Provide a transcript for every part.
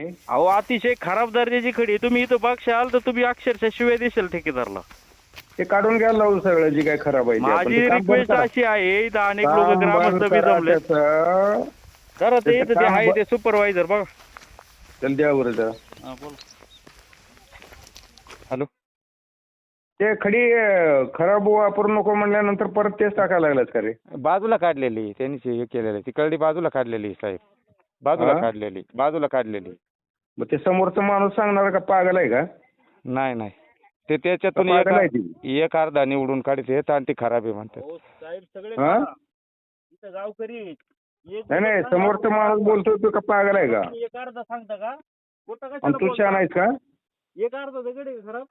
अहो अतिशय खराब दर्जाची खडी आहे. तुम्ही इथं बघशाल तर तुम्ही अक्षरशः शिवाय देशाल ठेकेदारला ते काढून घ्यायला लावू सगळं जी काय खराब आहे ते. आपण माझी ते काम बंद रिक्वेस्ट करा. अशी आहे इथं अनेक काम लोक बंद ग्रामस्थ बी करा जमले त्याचं. जरा ते त्याचं इथं ते काम आहे ते सुपरवायझर बघा त्याला द्या बरं जरा. हा, बोला. हॅलो ते खडी अं, खराब वापरू नको म्हणल्यानंतर परत तेच टाकायला लागलात का रे बाजूला काढलेली त्यांनी हे केलेलं ती कळडी बाजूला काढलेली साहेब बाजूला हा? काढलेली बाजूला काढलेली मग ते समोरचा माणूस सांगणार का पागल आहे का? नाही नाही. ते त्याच्यातून एक पागल आहे ती? एक अर्धा निवडून काढते आणि ती खराब आहे म्हणतात. साहेब सगळे हा? करा. इथं गावकरी आहेत. एक नाही नाही सांगा, समोरचा माणूस बोलतोय तो का पागल आहे का? तुम्ही एक अर्धा सांगता का? खोटं आणि कशाला तू बोलता? छान आहेस का? एक अर्धा दगड आहे खराब?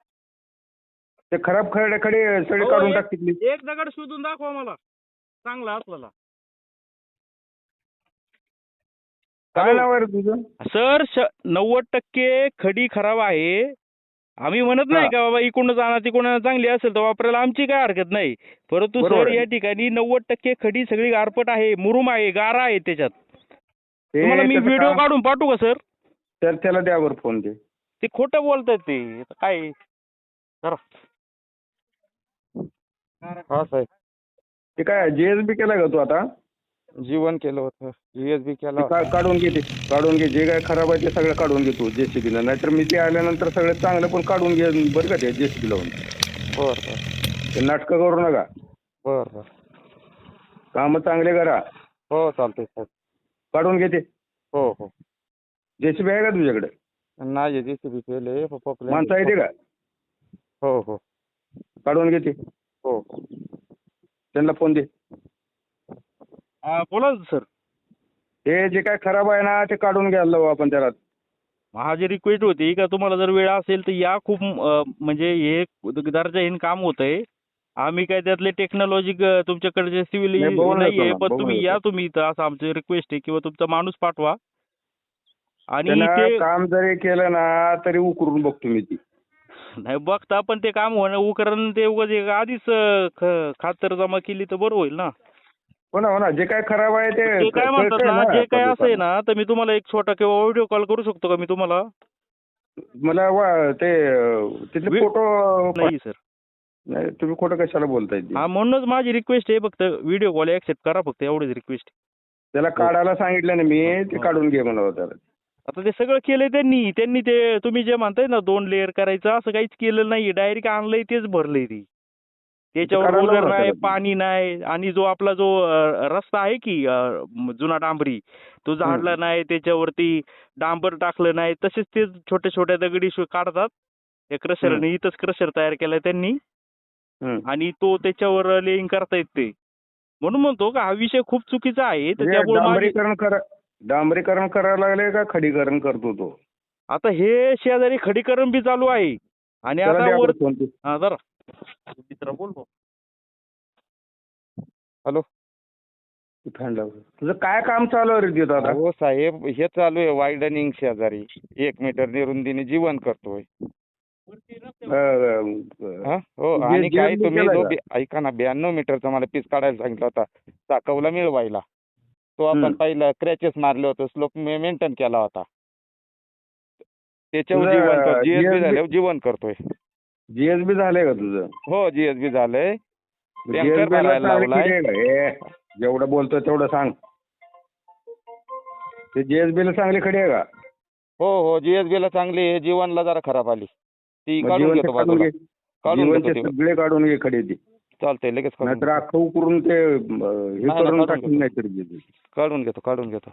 ते खराब खडे खडे सगळे अहो, काढून एक- टाक तिथली एक दगड शोधून दाखवा मला. चांगला असलेला काय नाव आहे रे तुझं? सर नव्वद टक्के खडी खराब आहे. आम्ही म्हणत नाही. का बाबा इकडून जाणार तिकडून चांगली असेल तर वापरायला आमची काय हरकत नाही. परंतु सर. या ठिकाणी नव्वद टक्के खडी सगळी गारपट आहे मुरुम आहे गारा आहे त्याच्यात. तुम्हाला मी व्हिडिओ काढून पाठवू का सर? तर त्याला द्या बरं फोन दे ते खोटं बोलतायत ते. काय? हा साहेब. ते काय जीएसबी केला का तू आता? जीवन केलं होतं. जीएसबी केला का- काढून घे ते काढून घे. जे काय खराब आहे ते सगळं काढून घे तू जेसीबीला नाहीतर मी ते आल्यानंतर सगळं चांगलं पण काढून घे बरं का ते जेसीबी लावून. बर बर. ते नाटकं करू नका. बर बर. कामं चांगले करा. हो चालतंय साहेब काढून घे ते हो. हो जेसीबी आहे का तुझ्याकडे? नाही जेसीबी केले पॉप्युलर माणसं आहे. ते का? हो हो. काढून घे ते हो हो. त्यांना फोन दे. हा, बोला सर. ते जे काय खराब आहे ना ते काढून घ्यायला लावू आपण त्याला. माझी रिक्वेस्ट होती का तुम्हाला जर वेळ असेल तर या खूप अं, म्हणजे हे दर्जाहीन काम होत आहे आम्ही काय त्यातले टेक्नॉलॉजी तुमच्याकडे सिव्हिल नाही, बघून नाहीये ना, पण बघून तुम्ही येतो. या तुम्ही इथं असं आमची रिक्वेस्ट आहे किंवा तुमचा माणूस पाठवा. आणि त्यांना ते काम जरी केलं ना तरी उकरून बघतो मी ती. नाही बघता पण ते काम होणं उकरण ते उगाच एक आधीच अं, ख- खातर जमा केली तर बरं होईल ना. हो ना हो ना. जे काय खराब आहे ते ते काय म्हणतात कळतंय ना जे काय असं आहे लोकांना. ना तर मी तुम्हाला एक छोटा किंवा व्हिडिओ कॉल करू शकतो का मी तुम्हाला? मला वा- ते अं, तिथले वे- फोटो नाही सर. नाही तुम्ही खोटं कशाला बोलताय ते? हा म्हणूनच माझी रिक्वेस्ट आहे फक्त व्हिडिओ कॉल ऍक्सेप्ट करा फक्त एवढीच रिक्वेस्ट त्याला काढायला सांगितलं ना मी ते हो. काढून घे म्हणलं त्याला. आता ते सगळं केलंय त्यांनी. त्यांनी ते तुम्ही जे म्हणताय ना दोन लेअर करायचं असं काहीच केलेलं नाही डायरेक्ट आणलंय तेच भरलंय ती. त्याच्यावर लावा नाही. पाणी नाही आणि जो आपला जो रस्ता आहे की जुना डांबरी तो झाडला नाही त्याच्यावरती डांबर टाकलं नाही तसेच ते छोट्या छोट्या दगडी काढतात. त्या क्रशरने इथंच क्रशर तयार केलाय त्यांनी. आणि तो त्याच्यावर लेईंग करता येते म्हणून म्हणतो का हा विषय खूप चुकीचा आहे. तर हे त्यामुळे माझी- डांबरीकरण करा डांबरीकरण करायला लागले का खडीकरण करतो तो? आता हे शेजारी खडीकरण बी चालू आहे. आणि आता हॅलो. तुझं काय काम चालू आहे रे तिथं आता हो साहेब हे चालू आहे वायडनिंग शेजारी. एक मीटर निरुंदीने जीवन करतोय. अं, अं, हा? हो जे- आणि काय तुम्ही जो? बी- ऐका ना ब्याण्णव मीटरचा मला पीस काढायला सांगितला होता. चाकवला मिळवायला. तो आपण हम्म. पहिला क्रॅचेस मारले होते स्लोप मेंटेन केला होता. त्याच्यावर तुझं जीवन कर जीएसबी GSB झाल्यावर जीवन करतोय. जीएसबी झालंय का तुझं? हो जीएसबी झालंय. टँकर GSB ला भरायला चांगली लावलाय. खडी आहे. का? ए, जेवढं बोलतोय तेवढं सांग. ते जीएसबी ला चांगली खडी आहे का? हो हो जीएसबी ला चांगली आहे. जीवनला जरा खराब आली. ती मग काढून जीवनचे घेतो काढून बाजूला. घे. काढून घेतो जीवनचे ती सगळे काढून घे खडी ती. चालतंय लगेच काढून नाहीतर. अख्खं उकरून ते अं, हे नाही, करून काढून टाकून घेतो. नाहीतर. काढून घेतो काढून घेतो.